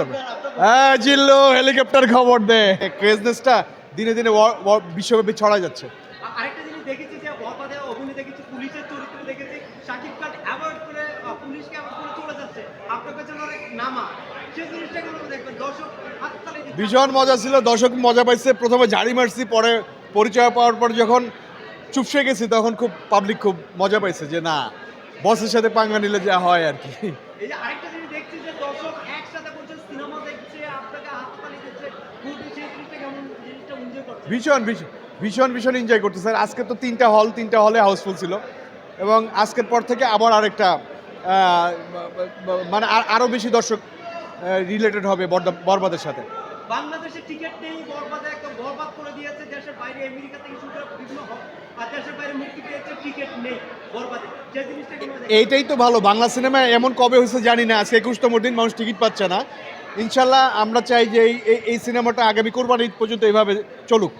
করবে। হ্যাঁ জিল্লু হেলিকপ্টার খবর দে। ক্রেজনেসটা দিনে দিনে বিশ্বব্যাপী ছড়া যাচ্ছে। আরেকটা জিনিস দেখেছি যে বরবাদে অভিনয় দেখেছি পুলিশের চরিত্র দেখেছি। শাকিব খান অ্যাভয়েড করে পুলিশকে অ্যাভয়েড করে চলে যাচ্ছে। আপনার কাছে অনেক নামা। সেই জিনিসটা কেন দেখবেন? দর্শক ভীষণ মজা ছিল দর্শক মজা পাইছে। প্রথমে ঝাড়ি মারছি পরে পরিচয় পাওয়ার পর যখন চুপসে গেছি তখন খুব পাবলিক খুব মজা পাইছে যে না বসের সাথে পাঙ্গা নিলে যা হয় আর কি। এই যে আরেকটা জিনিস দেখছি যে দর্শক একসাথে বসে সিনেমা দেখছে আপনাকে হাততালি দিচ্ছে খুব সেই জিনিসটা কেমন জিনিসটা এনজয় করছে? ভীষণ ভীষণ ভীষণ ভীষণ এনজয় করতে স্যার। আজকে তো তিনটা হল তিনটা হলে হাউসফুল ছিল। এবং আজকের পর থেকে আবার আরেকটা মানে আর- আরও বেশি দর্শক রিলেটেড হবে বরবাদের সাথে। বাংলাদেশে টিকিট নেই বরবাদে একদম বরবাদ করে দিয়েছে দেশের বাইরে আমেরিকা থেকে শুরু করে বিভিন্ন আর দেশের বাইরে মুক্তি পেয়েছে টিকিট নেই বরবাদে। যে জিনিসটা এইটাই তো ভালো বাংলা সিনেমা এমন কবে হয়েছে জানি না আজকে একুশতম দিন মানুষ টিকিট পাচ্ছে না। ইনশাল্লাহ আমরা চাই যে এই এই- সিনেমাটা আগামী কোরবানি ঈদ পর্যন্ত এইভাবে চলুক।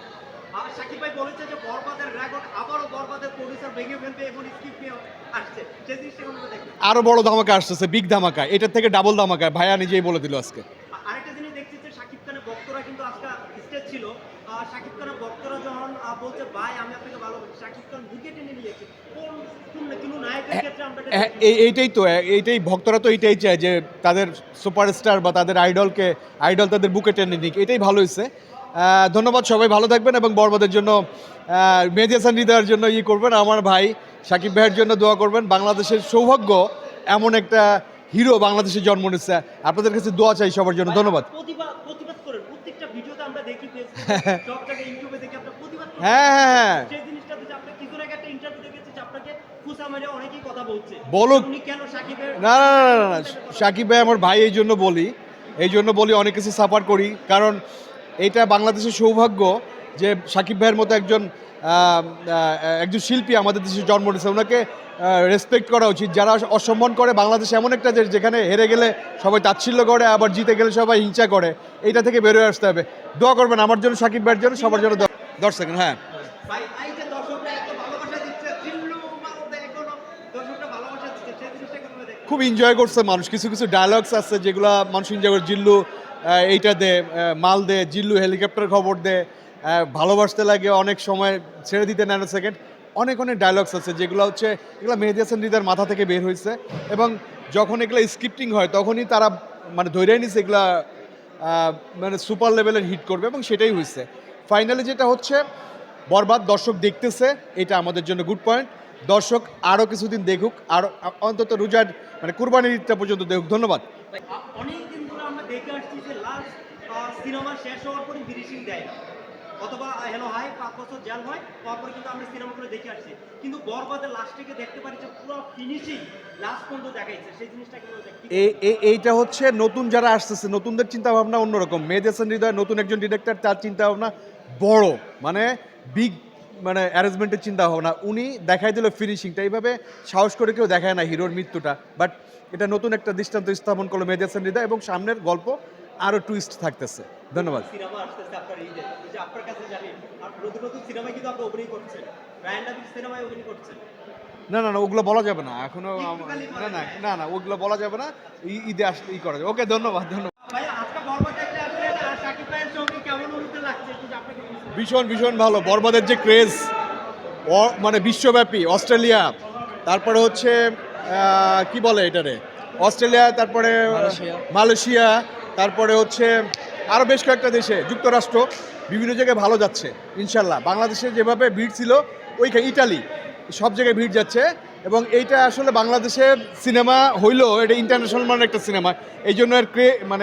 আরও বড় ধামাকা আসতেছে বিগ ধামাকা। এটার থেকে ডাবল ধামাকা। ভাইয়া নিজেই বলে দিল আজকে আ- আরেকটা জিনিস দেখছি যে সাকিব খানের ভক্তরা কিন্তু আজকে স্টেজ ছিল আর সাকিব খানের ভক্তরা যখন বলছে ভাই আমি আপনাকে ভালোবাসি। সাকিব খান বুকে টেনে নিয়েছে। কোন কোন কোন নায়কের ক্ষেত্রে আমরা এই- এইটাই তো এইটাই ভক্তরা তো এইটাই চায় যে তাদের সুপারস্টার বা তাদের আইডলকে আইডল তাদের বুকে টেনে নিক। এটাই ভালো হয়েছে ধন্যবাদ সবাই ভালো থাকবেন এবং বরবাদের জন্য হাসান হৃদয়ের জন্য ই করবেন। আমার ভাই সাকিব ভাইয়ের জন্য দোয়া করবেন। বাংলাদেশের সৌভাগ্য এমন একটা হিরো বাংলাদেশে জন্ম নিচ্ছে আপনাদের কাছে দোয়া চাই সবার জন্য। ধন্যবাদ। প্রতিবাদ প্রতিবাদ করেন। প্রত্যেকটা ভিডিওতে আমরা দেখি হ্যাঁ হ্যাঁ হ্যাঁ। সেই জিনিসটা যে আপনি কিছু আগে একটা ইন্টারভিউ দেখেছি আপনাকে ফুসা মেরে অনেকেই কথা বলছে। বলুক। উনি কেন সাকিবের না না না না, না সাকিব ভাই আমার ভাই এই জন্য বলি। এই জন্য বলি অনেক কিছু সাফার করি। কারণ এটা বাংলাদেশের সৌভাগ্য যে সাকিব ভাইয়ের মতো একজন একজন শিল্পী আমাদের দেশে জন্ম নিয়েছে। ওনাকে রেসপেক্ট করা উচিত। যারা অসম্মান করে বাংলাদেশ এমন একটা দেশ যেখানে হেরে গেলে সবাই তাচ্ছিল্য করে আবার জিতে গেলে সবাই হিংসা করে এইটা থেকে বেরোয় আসতে হবে। দোয়া করবেন আমার জন্য সাকিব ভাইয়ের জন্য সবার জন্য দোয়া- দশ সেকেন্ড হ্যাঁ। খুব এনজয় করছে মানুষ। কিছু কিছু ডায়লগস আছে যেগুলো মানুষ এনজয় করে। জিল্লু এইটা দে মাল দে জিল্লু হেলিকপ্টার খবর দে ভালোবাসতে লাগে অনেক সময় ছেড়ে দিতে ন্যানো সেকেন্ড অনেক অনেক ডায়লগস আছে যেগুলো হচ্ছে এগুলো মেহেদি হাসান হৃদয়ের মাথা থেকে বের হয়েছে এবং যখন এগুলো স্ক্রিপ্টিং হয় তখনই তারা মানে ধৈর্য নিছে এগুলা মানে সুপার লেভেলের হিট করবে এবং সেটাই হয়েছে ফাইনালি যেটা হচ্ছে বরবাদ দর্শক দেখতেছে এটা আমাদের জন্য গুড পয়েন্ট দর্শক আরও কিছুদিন দেখুক আর অন্তত রোজার মানে কুরবানির ঈদটা পর্যন্ত দেখুক। ধন্যবাদ। অনেক দিন ধরে আমরা দেখে আসছি যে লাস্ট সিনেমা শেষ হওয়ার পরে ফিনিশিং দেয় না। অথবা হ্যালো হাই পাঁচ বছর জেল হয় তারপরে কিন্তু আমরা সিনেমাগুলো দেখে আসছি। কিন্তু বরবাদের লাস্ট থেকে দেখতে পারি যে পুরো ফিনিশিং লাস্ট পর্যন্ত দেখাইছে। সেই জিনিসটা এই এই- এইটা হচ্ছে নতুন যারা আসতেছে নতুনদের চিন্তা ভাবনা অন্যরকম। মেহেদি হাসান হৃদয় নতুন একজন ডিরেক্টর তার চিন্তা ভাবনা বড় মানে বিগ মানে অ্যারেঞ্জমেন্টের চিন্তা ভাবনা। উনি দেখাই দিল ফিনিশিংটা এইভাবে সাহস করে কেউ দেখায় না হিরোর মৃত্যুটা। বাট এটা নতুন একটা দৃষ্টান্ত স্থাপন করল হাসান হৃদয় এবং সামনের গল্প আরও টুইস্ট থাকতেছে। ধন্যবাদ। না না না ওগুলো বলা যাবে না। এখনও না না না না ওগুলো বলা যাবে না। ঈদে আসলে ই করা যাবে। ওকে ধন্যবাদ ধন্যবাদ ভাই আজকে বরবাদ দেখতে আসলেন আর শাকিব ভাইয়ের সঙ্গে কেমন অনুভূতি লাগছে একটু আপনাকে বলছি। ভীষণ ভীষণ ভালো। বরবাদের যে ক্রেজ মানে বিশ্বব্যাপী অস্ট্রেলিয়া তারপরে হচ্ছে কি বলে এটারে? অস্ট্রেলিয়া তারপরে মালয়েশিয়া। তারপরে হচ্ছে আরও বেশ কয়েকটা দেশে যুক্তরাষ্ট্র বিভিন্ন জায়গায় ভালো যাচ্ছে ইনশাল্লাহ। বাংলাদেশে যেভাবে ভিড় ছিল ওইখানে ইটালি সব জায়গায় ভিড় যাচ্ছে। এবং এইটা আসলে বাংলাদেশের সিনেমা হইলেও এটা ইন্টারন্যাশনাল মানের একটা সিনেমা। এই জন্য এর ক্রে মানে